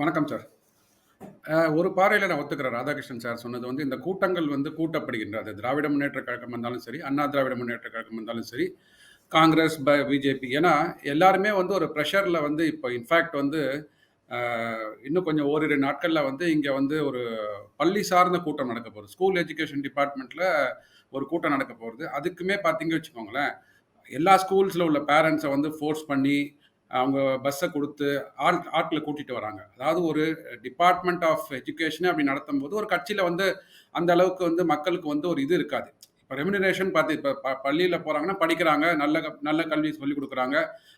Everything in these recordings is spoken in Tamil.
வணக்கம் சார். ஒரு பாறையில் நான் ஒத்துக்கிறேன். ராதாகிருஷ்ணன் சார் சொன்னது வந்து, இந்த கூட்டங்கள் வந்து கூட்டப்படுகின்றது. திராவிட முன்னேற்றக் கழகம் வந்தாலும் சரி, அண்ணா திராவிட முன்னேற்ற கழகம் வந்தாலும் சரி, காங்கிரஸ், ப பிஜேபி. ஏன்னா, எல்லாருமே வந்து ஒரு ப்ரெஷரில் வந்து இப்போ இன்ஃபேக்ட் வந்து இன்னும் கொஞ்சம் ஓரிரு நாட்களில் வந்து இங்கே வந்து ஒரு பள்ளி சார்ந்த கூட்டம் நடக்க போகுது. ஸ்கூல் எஜுகேஷன் டிபார்ட்மெண்ட்டில் ஒரு கூட்டம் நடக்க போகிறது அதுக்குமே பார்த்தீங்க வச்சுக்கோங்களேன், எல்லா ஸ்கூல்ஸில் உள்ள பேரண்ட்ஸை வந்து ஃபோர்ஸ் பண்ணி, அவங்க பஸ்ஸை கொடுத்து ஆள் ஆட்களை கூட்டிட்டு வராங்க. அதாவது ஒரு டிபார்ட்மெண்ட் ஆஃப் எஜுகேஷனே அப்படி நடத்தும் போது ஒரு கட்சியில வந்து அந்த அளவுக்கு வந்து மக்களுக்கு வந்து ஒரு இது இருக்காது. இப்போ ரெமினரேஷன் பார்த்து இப்போ ப பள்ளியில் போகிறாங்கன்னா படிக்கிறாங்க, நல்ல நல்ல கல்வி சொல்லிக் கொடுக்குறாங்க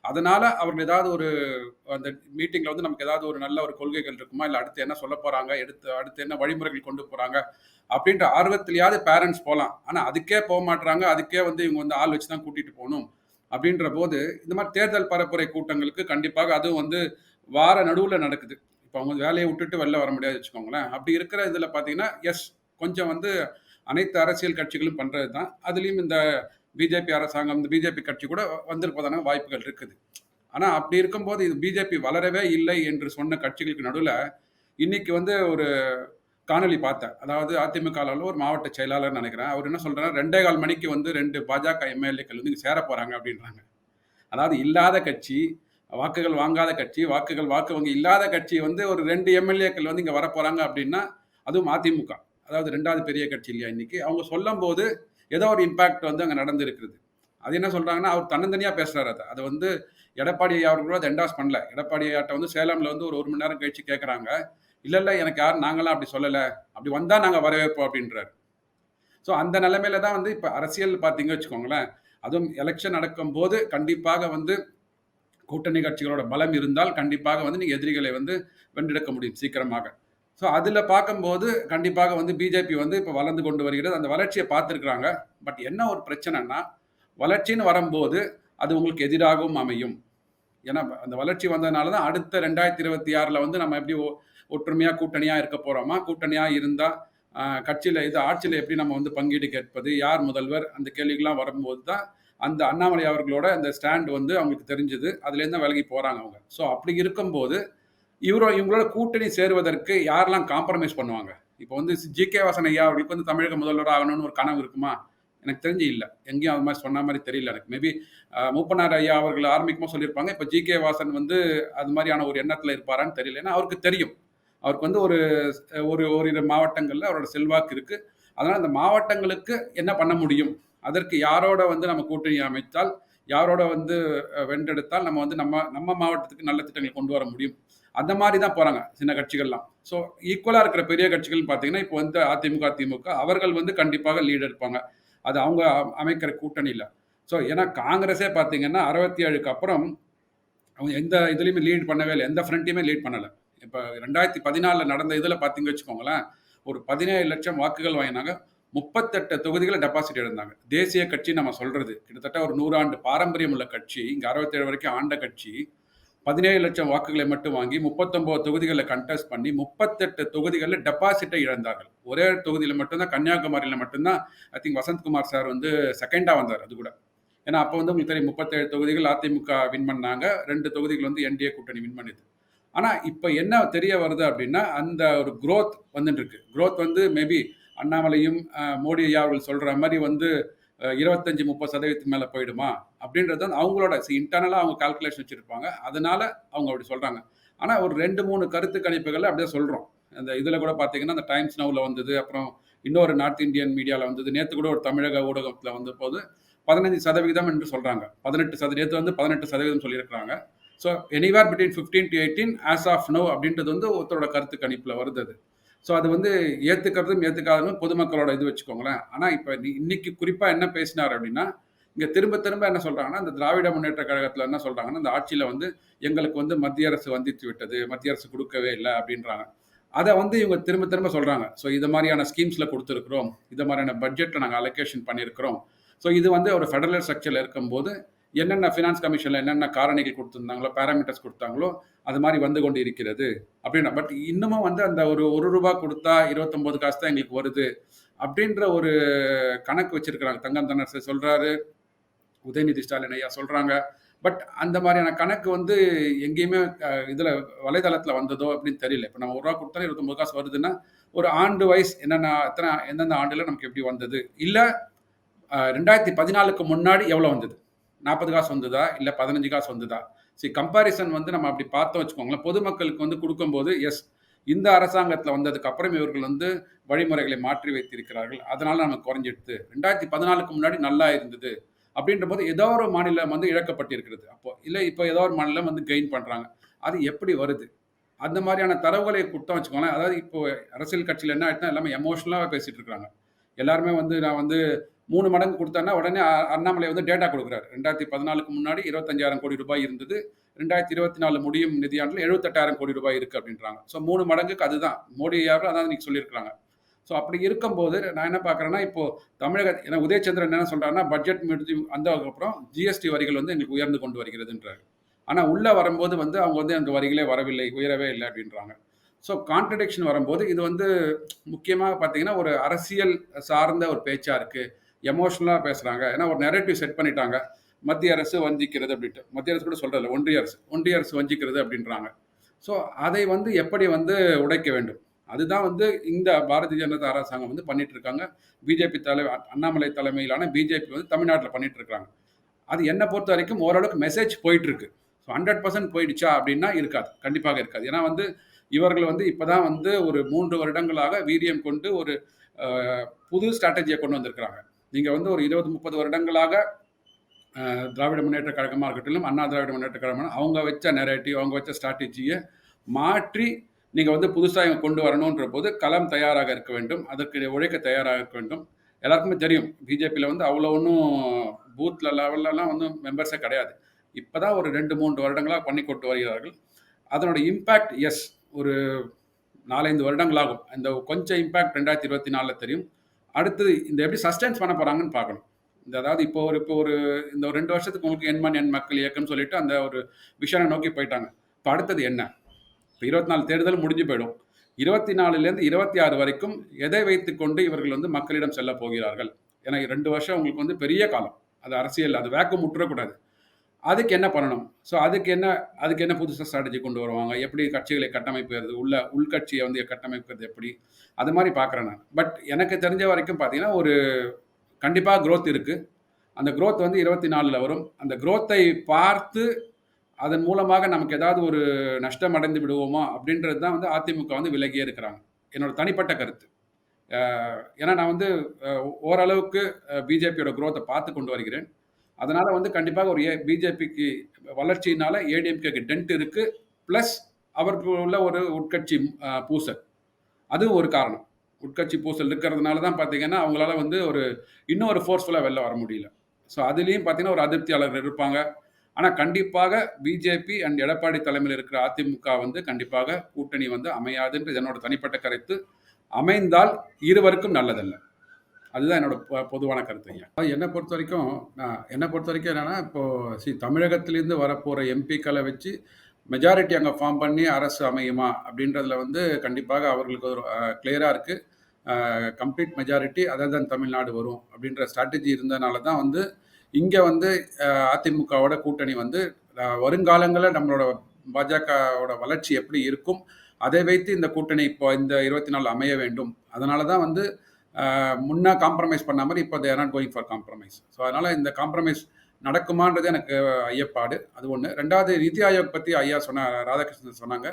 அதனால அவர்கள் ஏதாவது ஒரு அந்த மீட்டிங்கில் வந்து நமக்கு ஏதாவது ஒரு நல்ல ஒரு கொள்கைகள் இருக்குமா? இல்லை அடுத்து என்ன சொல்லப் போகிறாங்க எடுத்து அடுத்து என்ன வழிமுறைகள் கொண்டு போகிறாங்க அப்படின்ற ஆர்வத்திலேயாவது பேரண்ட்ஸ் போகலாம் ஆனால் அதுக்கே போக மாட்டுறாங்க அதுக்கே வந்து இவங்க வந்து ஆள் வச்சு தான் கூட்டிகிட்டு போகணும் அப்படின்ற போது, இந்த மாதிரி தேர்தல் பரப்புரை கூட்டங்களுக்கு கண்டிப்பாக அதுவும் வந்து வார நடுவில் நடக்குது. இப்போ அவங்க வேலையை விட்டுட்டு வெளில வர முடியாது வச்சுக்கோங்களேன். அப்படி இருக்கிற இதில் பார்த்தீங்கன்னா, எஸ் கொஞ்சம் வந்து அனைத்து அரசியல் கட்சிகளும் பண்ணுறது தான். அதுலேயும் இந்த பிஜேபி அரசாங்கம், இந்த பிஜேபி கட்சி கூட வந்திருப்பதான வாய்ப்புகள் இருக்குது. ஆனால் அப்படி இருக்கும்போது, இது பிஜேபி வளரவே இல்லை என்று சொன்ன கட்சிகளுக்கு நடுவில் இன்னைக்கு வந்து ஒரு காணொளி பார்த்தேன். அதாவது அதிமுக ஒரு மாவட்ட செயலாளர் நினைக்கிறேன் அவர் என்ன சொல்றாருன்னா, 2 1/4 மணிக்கு வந்து ரெண்டு பாஜக எம்.எல்.ஏக்கள் வந்து இங்கே சேர போறாங்க அப்படின்றாங்க. அதாவது இல்லாத கட்சி, வாக்குகள் வாங்காத கட்சி, வாக்குகள் வாக்கு வங்கி இல்லாத கட்சி வந்து ஒரு ரெண்டு எம்.எல்.ஏக்கள் வந்து இங்கே வரப்போறாங்க அப்படின்னா, அதுவும் அதிமுக. அதாவது ரெண்டாவது பெரிய கட்சி இல்லையா இன்னைக்கு. அவங்க சொல்லம்போது, ஏதோ ஒரு இம்பாக்ட் வந்து அங்கே நடந்திருக்கிறது. அது என்ன சொல்றாங்கன்னா, அவர் தன்னந்தனியாக பேசுறாரு அதை அதை வந்து எடப்பாடி ஐயா அவர்கள் கூட அத பண்ணல. எடப்பாடி ஆட்டை வந்து சேலம்ல வந்து ஒரு ஒரு மணி நேரம் கழிச்சு கேட்குறாங்க இல்லை இல்லை எனக்கு யாரும் நாங்களாம் அப்படி சொல்லலை அப்படி வந்தால் நாங்கள் வரவேற்போம் அப்படின்றார் ஸோ அந்த நிலைமையில தான் வந்து இப்போ அரசியல் பார்த்தீங்க வச்சுக்கோங்களேன், அதுவும் எலெக்ஷன் நடக்கும் போது கண்டிப்பாக வந்து கூட்டணி கட்சிகளோட பலம் இருந்தால், கண்டிப்பாக வந்து நீங்கள் எதிரிகளை வந்து வென்றெடுக்க முடியும் சீக்கிரமாக. ஸோ அதில் பார்க்கும்போது, கண்டிப்பாக வந்து பிஜேபி வந்து இப்போ வளர்ந்து கொண்டு வருகிறது. அந்த வளர்ச்சியை பார்த்துருக்குறாங்க பட் என்ன ஒரு பிரச்சனைன்னா, வளர்ச்சின்னு வரும்போது அது உங்களுக்கு எதிராகவும் அமையும். ஏன்னா, அந்த வளர்ச்சி வந்ததுனால தான் அடுத்த 2026ல வந்து நம்ம எப்படி ஒற்றுமையாக ஒற்றுமையா கூட்டணியா இருக்க போறோமா? கூட்டணியா இருந்தா, கட்சியில் கட்சியில இது ஆட்சியில எப்படி நம்ம வந்து பங்கீடு கேட்பது? யார் முதல்வர்? அந்த கேள்விகள்லாம் வரும்போது தான், அந்த அண்ணாமலை அவர்களோட அந்த ஸ்டாண்ட் வந்து அவங்களுக்கு தெரிஞ்சது. அதுலேருந்து தான் விலகி போறாங்க அவங்க. ஸோ அப்படி இருக்கும்போது, இவரோ இவங்களோட கூட்டணி சேருவதற்கு யாரெல்லாம் காம்ப்ரமைஸ் பண்ணுவாங்க? இப்போ வந்து ஜி.கே. வாசன் ஐயா அவர்களுக்கு வந்து தமிழக முதல்வர் ஆகணும்னு ஒரு கனவு இருக்குமா? எனக்கு தெரிஞ்சு இல்லை எங்கேயும் அது மாதிரி சொன்ன மாதிரி தெரியல எனக்கு. மேபி மூப்பனார் ஐயா அவர்கள் ஆரம்பிக்கமாக சொல்லியிருப்பாங்க. இப்ப ஜி.கே. வாசன் வந்து அது மாதிரியான ஒரு எண்ணத்தில் இருப்பாரான்னு தெரியல. ஏன்னா அவருக்கு தெரியும். அவருக்கு வந்து ஒரு ஒரு ஓரிரு மாவட்டங்களில் அவரோட செல்வாக்கு இருக்குது அதனால் அந்த மாவட்டங்களுக்கு என்ன பண்ண முடியும்? அதற்கு யாரோட வந்து நம்ம கூட்டணி அமைத்தால், யாரோட வந்து வென்றெடுத்தால் நம்ம வந்து நம்ம நம்ம மாவட்டத்துக்கு நல்ல திட்டங்கள் கொண்டு வர முடியும். அந்த மாதிரி தான் போகிறாங்க சின்ன கட்சிகள்லாம். ஸோ ஈக்குவலாக இருக்கிற பெரிய கட்சிகள்னு பார்த்தீங்கன்னா, இப்போ வந்து அதிமுக, திமுக அவர்கள் வந்து கண்டிப்பாக லீடு எடுப்பாங்க. அது அவங்க அமைக்கிற கூட்டணியில் ஸோ ஏன்னா காங்கிரஸே பார்த்தீங்கன்னா, 67க்கு அப்புறம் அவங்க எந்த இதுலேயுமே லீட் பண்ணவே இல்லை எந்த ஃப்ரண்ட்டையுமே லீட் பண்ணலை இப்போ ரெண்டாயிரத்தி பதினாலில் நடந்த இதில் பார்த்தீங்க வச்சுக்கோங்களேன், ஒரு பதினேழு லட்சம் வாக்குகள் வாங்கினாங்க. முப்பத்தெட்டு தொகுதிகளை டெபாசிட் இழந்தாங்க. தேசிய கட்சி நம்ம சொல்கிறது கிட்டத்தட்ட ஒரு நூறாண்டு பாரம்பரியம் உள்ள கட்சி. இங்கே அறுபத்தேழு வரைக்கும் ஆண்ட கட்சி. பதினேழு லட்சம் வாக்குகளை மட்டும் வாங்கி முப்பத்தொம்போது தொகுதிகளில் கன்டெஸ்ட் பண்ணி முப்பத்தெட்டு தொகுதிகளில் டெபாசிட்டை இழந்தார்கள். ஒரே தொகுதியில் மட்டும்தான் கன்னியாகுமரியில் மட்டும்தான் ஐ திங்க் வசந்த்குமார் சார் வந்து செகண்டாக வந்தார் அது கூட. ஏன்னா அப்போ வந்து உங்களுக்கு தெரியும் 37 தொகுதிகள் அதிமுக வின் பண்ணாங்க. ரெண்டு தொகுதிகள் வந்து என்டிஏ கூட்டணி வின் பண்ணுது. ஆனால் இப்போ என்ன தெரிய வருது அப்படின்னா, அந்த ஒரு குரோத் வந்துட்டுருக்கு குரோத் வந்து மேபி அண்ணாமலையும், மோடி ஐயா அவர்கள் சொல்கிற மாதிரி வந்து இருபத்தஞ்சி முப்பது சதவீதத்துக்கு மேலே போயிடுமா? அப்படின்றது வந்து அவங்களோட இன்டர்னலாக அவங்க கால்குலேஷன் வச்சுருப்பாங்க அதனால அவங்க அப்படி சொல்கிறாங்க ஆனால் ஒரு 2, 3 கருத்து கணிப்புகளை அப்படியே சொல்கிறோம் அந்த இதில் கூட பார்த்தீங்கன்னா, அந்த டைம்ஸ் நவ்ல வந்தது. அப்புறம் இன்னொரு நார்த் இந்தியன் மீடியாவில் வந்தது. நேற்று கூட ஒரு தமிழக ஊடகத்தில் வந்த போது பதினஞ்சு சதவீதம் என்று சொல்கிறாங்க பதினெட்டு சதவீதம் நேற்று வந்து 18% சொல்லியிருக்கிறாங்க. So anywhere between 15 to 18 as of now அப்படின்றது வந்து ஒருத்தரோட கருத்து கணிப்பில் வருது அது. ஸோ அது வந்து ஏற்றுக்கிறதும் ஏற்றுக்காததும் பொதுமக்களோட இது வச்சுக்கோங்களேன். ஆனால் இப்போ இன்னைக்கு குறிப்பாக என்ன பேசினார் அப்படின்னா, இங்கே திரும்ப திரும்ப என்ன சொல்கிறாங்கன்னா இந்த திராவிட முன்னேற்ற கழகத்தில் என்ன சொல்கிறாங்கன்னா இந்த ஆட்சியில் வந்து எங்களுக்கு வந்து மத்திய அரசு வந்தித்து விட்டது. மத்திய அரசு கொடுக்கவே இல்லை அப்படின்றாங்க. அதை வந்து இவங்க திரும்ப திரும்ப சொல்கிறாங்க ஸோ இது மாதிரியான ஸ்கீம்ஸில் கொடுத்துருக்குறோம் இது மாதிரியான பட்ஜெட்டில் நாங்கள் அலோகேஷன் பண்ணியிருக்கிறோம். ஸோ இது வந்து ஒரு ஃபெடரல் ஸ்ட்ரக்சரில் இருக்கும்போது, என்னென்ன ஃபினான்ஸ் கமிஷனில் என்னென்ன காரணிகள் கொடுத்துருந்தாங்களோ பேராமீட்டர்ஸ் கொடுத்தாங்களோ அது மாதிரி வந்து கொண்டு இருக்கிறது. அப்படின்னா பட் இன்னமும் வந்து அந்த ஒரு ஒரு ரூபா கொடுத்தா இருபத்தொம்போது காசு தான் எங்களுக்கு வருது. அப்படின்ற ஒரு கணக்கு வச்சிருக்கிறாங்க. தங்கம் தென்னரசு சொல்கிறாரு உதயநிதி ஸ்டாலின் ஐயா சொல்கிறாங்க பட் அந்த மாதிரியான கணக்கு வந்து எங்கேயுமே இதில் வலைதளத்தில் வந்ததோ அப்படின்னு தெரியல இப்போ நம்ம ஒரு ரூபா கொடுத்தா இருபத்தொம்பது காசு வருதுன்னா ஒரு ஆண்டு வைஸ் என்னென்ன எத்தனை எந்தெந்த ஆண்டில் நமக்கு எப்படி வந்தது இல்லை ரெண்டாயிரத்தி பதினாலுக்கு முன்னாடி எவ்வளோ வந்தது நாற்பது காசு வந்ததா? இல்லை பதினஞ்சு காசு வந்ததா? சரி கம்பாரிசன் வந்து நம்ம அப்படி பார்த்தோம் வச்சுக்கோங்களேன். பொதுமக்களுக்கு வந்து கொடுக்கும்போது எஸ் இந்த அரசாங்கத்தில் வந்ததுக்கு அப்புறம் இவர்கள் வந்து வழிமுறைகளை மாற்றி வைத்திருக்கிறார்கள். அதனால் நமக்கு குறைஞ்சிடுது ரெண்டாயிரத்தி பதினாலுக்கு முன்னாடி நல்லா இருந்தது அப்படின்ற போது ஏதோ ஒரு மாநிலம் வந்து இழக்கப்பட்டிருக்கிறது. அப்போ இல்லை இப்போ ஏதோ ஒரு மாநிலம் வந்து கெயின் பண்ணுறாங்க அது எப்படி வருது? அந்த மாதிரியான தரவுகளை கொடுத்தோம் வச்சுக்கோங்களேன். அதாவது இப்போ அரசியல் கட்சியில் என்ன ஆயிடுச்சுன்னா எல்லாமே எமோஷனலாக பேசிகிட்டு இருக்கிறாங்க. எல்லாருமே வந்து நான் வந்து மூணு மடங்கு கொடுத்தேன்னா உடனே அண்ணாமலை வந்து டேட்டா கொடுக்குறாரு. ரெண்டாயிரத்தி பதினாலுக்கு முன்னாடி இருபத்தஞ்சாயிரம் கோடி ரூபாய் இருந்தது. ரெண்டாயிரத்தி இருபத்தி நாலு முடியும் நிதியாண்டில் எழுபத்தெட்டாயிரம் கோடி ரூபாய் இருக்கு அப்படின்றாங்க. ஸோ மூணு மடங்குக்கு அதுதான். மோடி யாரும் அதான் இன்னைக்கு சொல்லியிருக்கிறாங்க. ஸோ அப்படி இருக்கும்போது நான் என்ன பார்க்குறேன்னா இப்போ தமிழக ஏன்னா உதயச்சந்திரன் என்ன சொல்கிறாருன்னா பட்ஜெட் முடிஞ்சு வந்ததுக்கப்புறம் ஜிஎஸ்டி வரிகள் வந்து எங்களுக்கு உயர்ந்து கொண்டு வருகிறதுன்றாரு. ஆனால் உள்ளே வரும்போது வந்து அவங்க வந்து அந்த வரிகளே வரவில்லை உயரவே இல்லை அப்படின்றாங்க. ஸோ கான்ட்ரடிக்ஷன் வரும்போது இது வந்து முக்கியமாக பார்த்தீங்கன்னா ஒரு அரசியல் சார்ந்த ஒரு பேச்சாக இருக்குது எமோஷனலாக பேசுகிறாங்க ஏன்னா ஒரு நெரேட்டிவ் செட் பண்ணிட்டாங்க. மத்திய அரசு வஞ்சிக்கிறது அப்படின்ட்டு. மத்திய அரசு கூட சொல்கிறதில்ல ஒன்றிய அரசு. ஒன்றிய அரசு வஞ்சிக்கிறது அப்படின்றாங்க. ஸோ அதை வந்து எப்படி வந்து உடைக்க வேண்டும்? அதுதான் வந்து இந்த பாரதிய ஜனதா அரசாங்கம் வந்து பண்ணிட்டு இருக்காங்க. பிஜேபி தலைவர் அண்ணாமலை தலைமையிலான பிஜேபி வந்து தமிழ்நாட்டில் பண்ணிட்டு இருக்காங்க. அது என்னை பொறுத்த வரைக்கும் ஓரளவுக்கு மெசேஜ் போயிட்டு இருக்கு. ஸோ ஹண்ட்ரட் பர்சன்ட் போயிடுச்சா அப்படின்னா இருக்காது. கண்டிப்பாக இருக்காது. ஏன்னா வந்து இவர்கள் வந்து இப்போதான் வந்து ஒரு மூன்று வருடங்களாக வீரியம் கொண்டு ஒரு புது ஸ்ட்ராட்டஜியை கொண்டு வந்திருக்கிறாங்க. நீங்கள் வந்து ஒரு இருபது முப்பது வருடங்களாக திராவிட முன்னேற்ற கழகமாக இருக்கட்டும் அண்ணா திராவிட முன்னேற்ற கழகம் அவங்க வச்ச நெரேட்டிவ் அவங்க வச்ச ஸ்ட்ராட்டஜியை மாற்றி நீங்கள் வந்து புதுசாக இவங்க கொண்டு வரணுன்ற போது களம் தயாராக இருக்க வேண்டும் அதற்கு உழைக்க தயாராக இருக்க வேண்டும். எல்லாருக்குமே தெரியும் பிஜேபியில் வந்து அவ்வளோ ஒன்றும் பூத்தில் லெவல்லலாம் வந்து மெம்பர்ஸே கிடையாது. இப்போ தான் ஒரு ரெண்டு மூன்று வருடங்களாக பண்ணி கொண்டு வருகிறார்கள். அதனோட இம்பேக்ட் எஸ் ஒரு நாலஞ்சு வருடங்களாகும். இந்த கொஞ்சம் இம்பேக்ட் ரெண்டாயிரத்தி இருபத்தி நாலில் தெரியும். அடுத்தது இந்த எப்படி சஸ்டைன்ஸ் பண்ண போகிறாங்கன்னு பார்க்கணும். இந்த அதாவது இப்போ ஒரு இப்போ ஒரு இந்த ஒரு ரெண்டு வருஷத்துக்கு உங்களுக்கு எண்மண் எண் மக்கள் இயக்கம்னு சொல்லிட்டு அந்த ஒரு விஷயம் நோக்கி போயிட்டாங்க. இப்போ அடுத்தது என்ன? இப்போ இருபத்தி நாலு தேர்தல் முடிஞ்சு போயிடும். இருபத்தி நாலுலேருந்து இருபத்தி ஆறு வரைக்கும் எதை வைத்துக்கொண்டு இவர்கள் வந்து மக்களிடம் செல்ல போகிறார்கள்? ஏன்னா ரெண்டு வருஷம் உங்களுக்கு வந்து பெரிய காலம். அது அரசியல் அது வேக்கம் முற்றக்கூடாது அதுக்கு என்ன பண்ணணும்? ஸோ அதுக்கு என்ன அதுக்கு என்ன புதுசாக ஸ்ட்ராட்டஜி கொண்டு வருவாங்க? எப்படி கட்சிகளை கட்டமைப்பது? உள்ள உள்கட்சியை வந்து கட்டமைப்புறது எப்படி? அது மாதிரி பார்க்குறேன் நான். பட் எனக்கு தெரிஞ்ச வரைக்கும் பார்த்தீங்கன்னா ஒரு கண்டிப்பாக க்ரோத் இருக்குது அந்த க்ரோத் வந்து இருபத்தி நாலில் வரும். அந்த க்ரோத்தை பார்த்து அதன் மூலமாக நமக்கு ஏதாவது ஒரு நஷ்டம் அடைந்து விடுவோமா? அப்படின்றது தான் வந்து அதிமுக வந்து விலகியே இருக்கிறாங்க. என்னோட தனிப்பட்ட கருத்து. ஏன்னா நான் வந்து ஓரளவுக்கு பிஜேபியோட குரோத்தை பார்த்து கொண்டு வருகிறேன். அதனால வந்து கண்டிப்பாக ஒரு ஏ பிஜேபிக்கு வளர்ச்சியினால ஏடிஎம்கேக்கு டென்ட் இருக்கு. ப்ளஸ் அவருக்கு உள்ள ஒரு உட்கட்சி பூசல். அது ஒரு காரணம். உட்கட்சி பூசல் இருக்கிறதுனால தான் பார்த்தீங்கன்னா அவங்களால வந்து ஒரு இன்னும் ஒரு ஃபோர்ஸ்ஃபுல்லாக வெளில வர முடியல. ஸோ அதுலேயும் பார்த்தீங்கன்னா ஒரு அதிருப்தியாளர்கள் இருப்பாங்க. ஆனால் கண்டிப்பாக பிஜேபி அண்ட் எடப்பாடி தலைமையில் இருக்கிற அதிமுக வந்து கண்டிப்பாக கூட்டணி வந்து அமையாதுன்றது என்னோட தனிப்பட்ட கருத்து. அமைந்தால் இருவருக்கும் நல்லதல்ல. அதுதான் என்னோட பொ- பொதுவான கருத்து என்னை பொறுத்த வரைக்கும் நான் என்னை பொறுத்த வரைக்கும் என்னன்னா இப்போ சி தமிழகத்திலேருந்து வரப்போகிற எம்பிக்களை வச்சு மெஜாரிட்டி அங்கே ஃபார்ம் பண்ணி அரசு அமையுமா அப்படின்றதுல வந்து கண்டிப்பாக அவர்களுக்கு ஒரு கிளியராக இருக்குது கம்ப்ளீட் மெஜாரிட்டி அதை தான் தமிழ்நாடு வரும் அப்படின்ற ஸ்ட்ராட்டஜி இருந்ததுனால தான் வந்து இங்கே வந்து அதிமுகவோட கூட்டணி வந்து வருங்காலங்களில் நம்மளோட பாஜகவோட வளர்ச்சி எப்படி இருக்கும் அதை வைத்து இந்த கூட்டணி இப்போ இந்த இருபத்தி நாலு அமைய வேண்டும். அதனால தான் வந்து முன்னே காம்ப்ரமைஸ் பண்ண மாதிரி இப்போ they're not going for compromise so அதனால் இந்த காம்ப்ரமைஸ் நடக்குமான்றது எனக்கு ஐயப்பாடு. அது ஒன்று ரெண்டாவது நிதி ஆயோக் பற்றி ஐயா சொன்ன ராதாகிருஷ்ணன் சொன்னாங்க.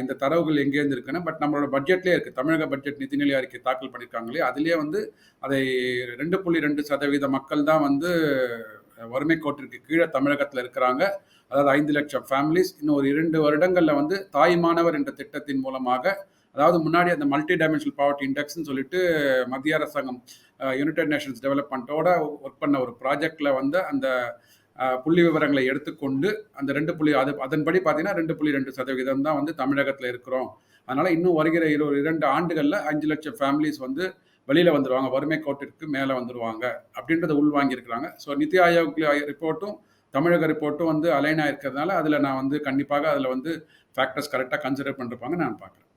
இந்த தரவுகள் எங்கேருந்து இருக்குன்னு பட் நம்மளோட பட்ஜெட்லேயே இருக்குது தமிழக பட்ஜெட் நிதிநிலை அறிக்கை தாக்கல் பண்ணியிருக்காங்களே அதுலேயே வந்து அதை ரெண்டு புள்ளி ரெண்டு சதவீத மக்கள் தான் வந்து வறுமை கோட்டிற்கு கீழே தமிழகத்தில் இருக்கிறாங்க. அதாவது ஐந்து லட்சம் ஃபேமிலிஸ் இன்னும் ஒரு இரண்டு வருடங்களில் வந்து தாய்மானவர் என்ற திட்டத்தின் மூலமாக அதாவது முன்னாடி அந்த மல்டி டைமென்ஷனல் பாவர்ட்டி இண்டெக்ஸ்னு சொல்லிட்டு மத்திய அரசாங்கம் யுனைடெட் நேஷன்ஸ் டெவலப்மெண்ட்டோட ஒர்க் பண்ண ஒரு ப்ராஜெக்டில் வந்து அந்த புள்ளி விவரங்களை எடுத்துக்கொண்டு அந்த ரெண்டு புள்ளி அது அதன்படி பார்த்தீங்கன்னா ரெண்டு புள்ளி ரெண்டு சதவீதம் தான் வந்து தமிழகத்தில் இருக்கிறோம். அதனால் இன்னும் வருகிற இரு இரண்டு ஆண்டுகளில் அஞ்சு லட்சம் ஃபேமிலிஸ் வந்து வெளியில் வந்துடுவாங்க வறுமை கோட்டிற்கு மேலே வந்துடுவாங்க அப்படின்றத உள்வாங்கியிருக்கிறாங்க. ஸோ நிதி ஆயோக் ரிப்போர்ட்டும் தமிழக ரிப்போர்ட்டும் வந்து அலைனாக இருக்கிறதுனால அதில் நான் வந்து கண்டிப்பாக அதில் வந்து ஃபேக்டர்ஸ் கரெக்டாக கன்சிடர் பண்ணிருப்பாங்க நான் பார்க்குறேன்.